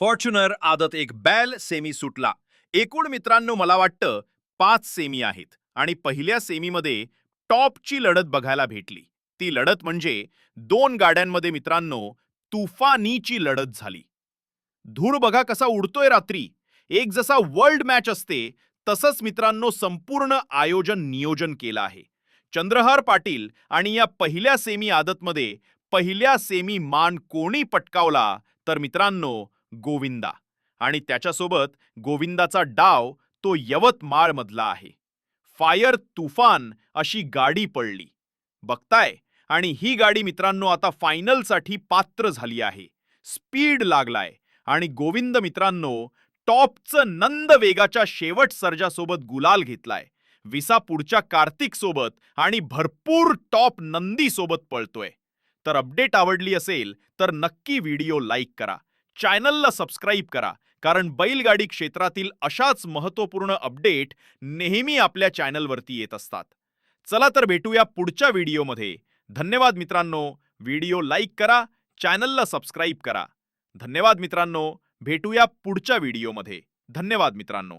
Fortuner आदत एक बॅल सेमी सुटला. एकूण मित्रांनो मला वाटतं पाच सेमी आहेत आणि पहिल्या सेमीमध्ये टॉपची लढत बघायला भेटली. ती लढत म्हणजे दोन गाड्यांमध्ये मित्रांनो तुफानीची लढत झाली. धूळ बघा कसा उडतोय रात्री. एक जसा वर्ल्ड मॅच असते तसंच मित्रांनो संपूर्ण आयोजन नियोजन केलं आहे. चंद्रहार पाटील आणि या पहिल्या सेमी आदतमध्ये पहिल्या सेमी मान कोणी पटकावला तर मित्रांनो गोविंदा. आणि त्याच्यासोबत गोविंदाचा डाव तो यवतमाळमधला आहे. फायर तुफान अशी गाडी पडली. बघताय? आणि ही गाडी मित्रांनो आता फायनलसाठी पात्र झाली आहे. स्पीड लागलाय. आणि गोविंद मित्रांनो टॉपचं नंद वेगाच्या शेवट सर्जासोबत गुलाल घेतलाय. विसा पुढच्या कार्तिक सोबत आणि भरपूर टॉप नंदी सोबत पळतोय. तर अपडेट आवडली असेल तर नक्की व्हिडिओ लाईक करा. चॅनलला सबस्क्राईब करा कारण बैलगाडी क्षेत्रातील अशाच महत्त्वपूर्ण अपडेट नेहमी आपल्या चॅनलवरती येत असतात. चला तर भेटूया पुढच्या व्हिडिओमध्ये. धन्यवाद मित्रांनो. व्हिडिओ लाईक करा चॅनलला सबस्क्राईब करा. धन्यवाद मित्रांनो. भेटूया पुढच्या व्हिडिओमध्ये. धन्यवाद मित्रांनो.